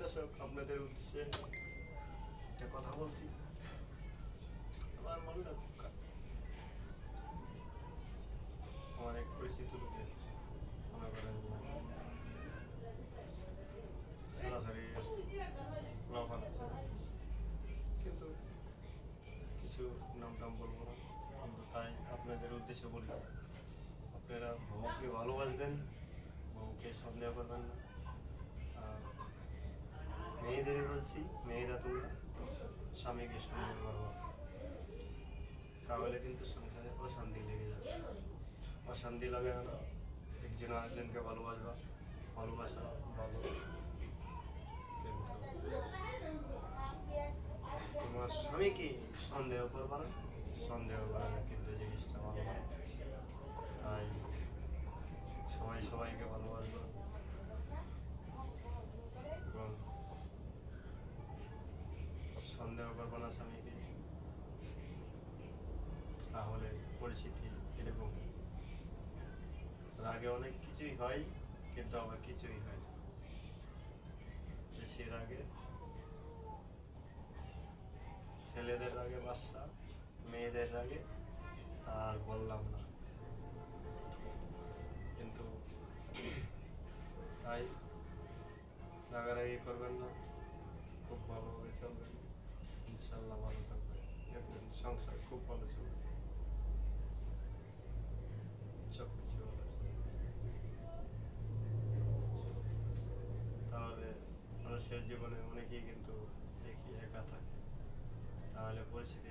দর্শক আপনাদের উদ্দেশ্যে? একটা কথা বলছি। আমার মনটা খুব। আমার এক পরিচিত লোকের মনে করেন সারাসারি লাফান আছে কিন্তু কিছু নাম টাম বলব না। কিন্তু তাই আপনাদের উদ্দেশ্যে বলি, আপনারা বউকে ভালোবাসবেন, বউকে সন্দেহ করবেন না। মেয়েদের বলছি, মেয়েরা তোমরা স্বামীকে সন্দেহ করব তাহলে কিন্তু সংসারে অশান্তি লেগে যাবে। অশান্তি লাগে না একজন আরেকজনকে ভালোবাসবা, ভালোবাসা ভালো। তোমার স্বামীকে সন্দেহ করবা না? সন্দেহ করা না কিন্তু জিনিসটা ভালো তাই সন্দেহ করব না, স্বামীকে। তাহলে পরিস্থিতি এরকম। রাগে অনেক কিছুই হয়, কিন্তু আবার কিছুই হয় না। বেশি রাগে, ছেলেদের রাগে বাচ্চা, মেয়েদের রাগে আর বললাম না। কিন্তু তাই রাগারাগি করবেন না। ইনশাল্লাহ ভালো থাকবে দেখবেন সংসার খুব ভালো চলবে। সব কিছু ভালো চলবে। তাহলে মানুষের জীবনে অনেকেই কিন্তু দেখি একা থাকে। তাহলে পরিস্থিতি